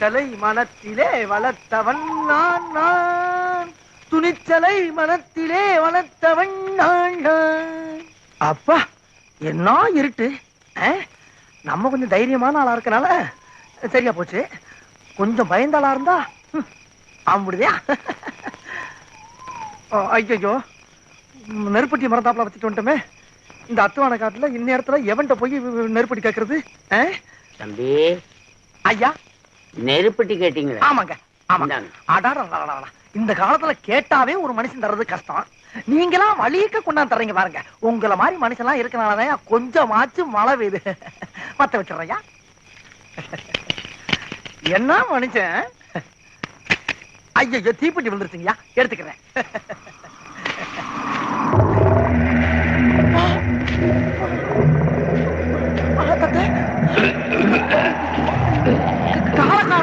துணிச்சலை மனத்திலே வளர்த்தவன் நான் நான். துணிச்சலை மனத்திலே வளர்த்தவன் நான் நான். அப்பா என்ன இருட்டு? நம்ம கொஞ்சம் தைரியமான ஆளா இருக்கனால சரியா போச்சு. கொஞ்சம் பயந்த ஆளா இருந்தா ஆம்பிடுதியா? ஐயோ நெருப்பட்டி மரத்தாப்புல வச்சுட்டு வந்துட்டோமே. இந்த அத்துவான காட்டுல இந்நேரத்துல எவன்கிட்ட போய் நெருப்பட்டி கேக்குறது? ஆ? தம்பி. ஐயா. நெருப்பட்டி கேட்டீங்களா ஆமாங்க ஆமாங்க. அடாடா இந்த காலத்துல கேட்டாவே ஒரு மனுஷன் தர்றது கஷ்டம் நீங்களாம் வழியக்க கொண்டாந்து தர்றீங்க பாருங்க உங்கள மாதிரி மனுஷன்லாம் இருக்கனாலதான் கொஞ்சமாச்சும் மழை பெய்யுது பத்த வச்சிடுறையா? என்ன மனுஷன்? ஐயோ தீப்பெட்டி விழுந்துருச்சுங்கய்யா. எடுத்துக்கிறேன்.